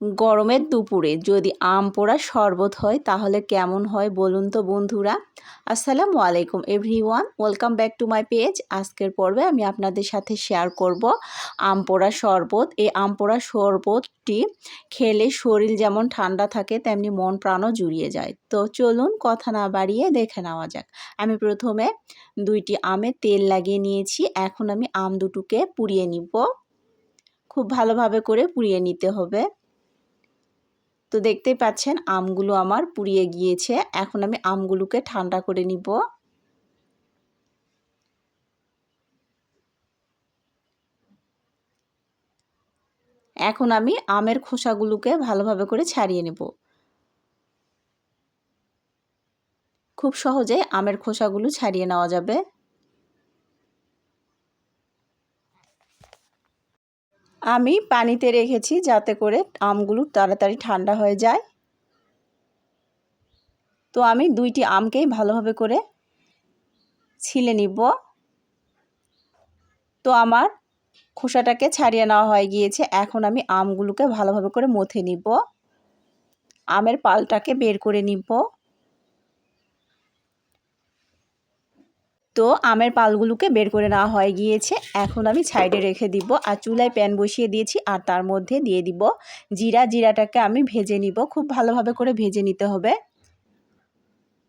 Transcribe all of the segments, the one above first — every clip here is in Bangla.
গরমের দুপুরে যদি আম পোড়া শরবত হয়, তাহলে কেমন হয় বলুন তো বন্ধুরা? আসসালামু আলাইকুম everyone, welcome back to my page. আজকের পর্বে আমি আপনাদের সাথে শেয়ার করব আম পোড়া শরবত। এই আম পোড়া শরবতটি খেলে শরীর যেমন ঠান্ডা থাকে, তেমনি মন প্রাণও জুড়িয়ে যায়। তো চলুন কথা না বাড়িয়ে দেখে নেওয়া যাক। আমি প্রথমে দুইটি আমে তেল লাগিয়ে নিয়েছি। এখন আমি আম দুটোকে পুড়িয়ে নিব। খুব ভালোভাবে করে পুড়িয়ে নিতে হবে। তো দেখতেই পাচ্ছেন আমগুলো আমার পুড়িয়ে গিয়েছে। এখন আমি আমগুলোকে ঠান্ডা করে নিব। এখন আমি আমের খোসাগুলোকে ভালোভাবে করে ছাড়িয়ে নেব। খুব সহজে আমের খোসাগুলো ছাড়িয়ে নেওয়া যাবে। আমি পানিতে রেখেছি যাতে করে আমগুলো তাড়াতাড়ি ঠান্ডা হয়ে যায়। তো আমি দুইটি আমকেই ভালোভাবে করে ছিলে নিব। তো আমার খোসাটাকে ছাড়িয়ে নেওয়া হয়ে গিয়েছে। এখন আমি আমগুলোকে ভালোভাবে করে মথে নিব। আমের পালটাকে বের করে নিব। তো আমের পালগুলোকে বের করে নেওয়া হয়ে গিয়েছে। এখন আমি সাইডে রেখে দিব আর চুলায় প্যান বসিয়ে দিয়েছি আর তার মধ্যে দিয়ে দিব জিরা। জিরাটাকে আমি ভেজে নিব। খুব ভালোভাবে করে ভেজে নিতে হবে।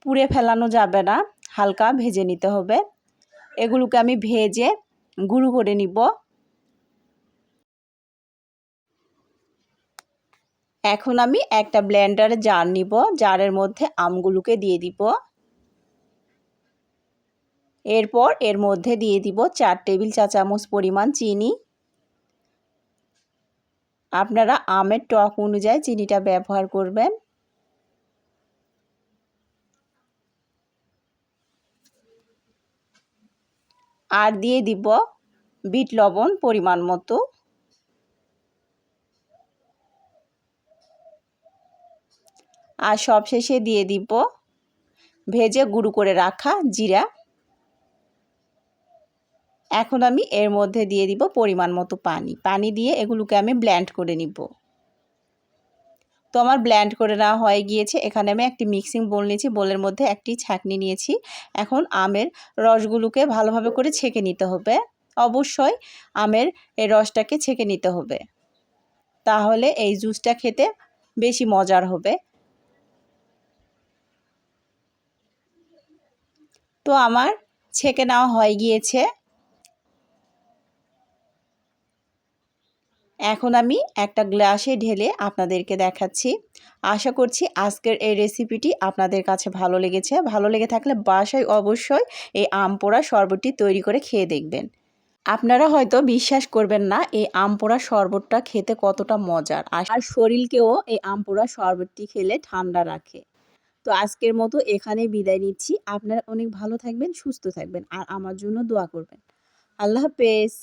পুড়ে ফেলানো যাবে না। হালকা ভেজে নিতে হবে। এগুলোকে আমি ভেজে গুঁড়ো করে নিব। এখন আমি একটা ব্লেন্ডারে জার নিব। জারের মধ্যে আমগুলোকে দিয়ে দিব। এরপর এর মধ্যে দিয়ে দিব চার টেবিল চা চামচ পরিমাণ চিনি। আপনারা আমের টক অনুযায়ী চিনিটা ব্যবহার করবেন। আর দিয়ে দিব বিট লবণ পরিমাণ মতো। আর সবশেষে দিয়ে দিব ভেজে গুঁড়ো করে রাখা জিরা। এখন আমি এর মধ্যে দিয়ে দিব পরিমাণ মতো পানি। পানি দিয়ে এগুলোকে আমি ব্ল্যান্ড করে নিব। তো আমার ব্ল্যান্ড করে নেওয়া হয়ে গিয়েছে। এখানে আমি একটি মিক্সিং বোল নিয়েছি। বোলের মধ্যে একটি ছাঁকনি নিয়েছি। এখন আমের রসগুলোকে ভালোভাবে করে ছেঁকে নিতে হবে। অবশ্যই আমের এই রসটাকে ছেঁকে নিতে হবে। তাহলে এই জুসটা খেতে বেশি মজার হবে। তো আমার ছেঁকে নেওয়া হয়ে গিয়েছে। এখন আমি একটা গ্লাসে ঢেলে আপনাদেরকে দেখাচ্ছি। আশা করছি আজকের এই রেসিপিটি আপনাদের কাছে ভালো লেগেছে। ভালো লেগে থাকলে বাসায় অবশ্যই এই আম পোড়া শরবতটি তৈরি করে খেয়ে দেখবেন। আপনারা হয়তো বিশ্বাস করবেন না এই আম পোড়া শরবতটা খেতে কতটা মজার। আর শরীরকেও এই আম পোড়া শরবতটি খেলে ঠান্ডা রাখে। তো আজকের মতো এখানে বিদায় নিচ্ছি। আপনারা অনেক ভালো থাকবেন, সুস্থ থাকবেন আর আমার জন্য দোয়া করবেন। আল্লাহ হাফেজ।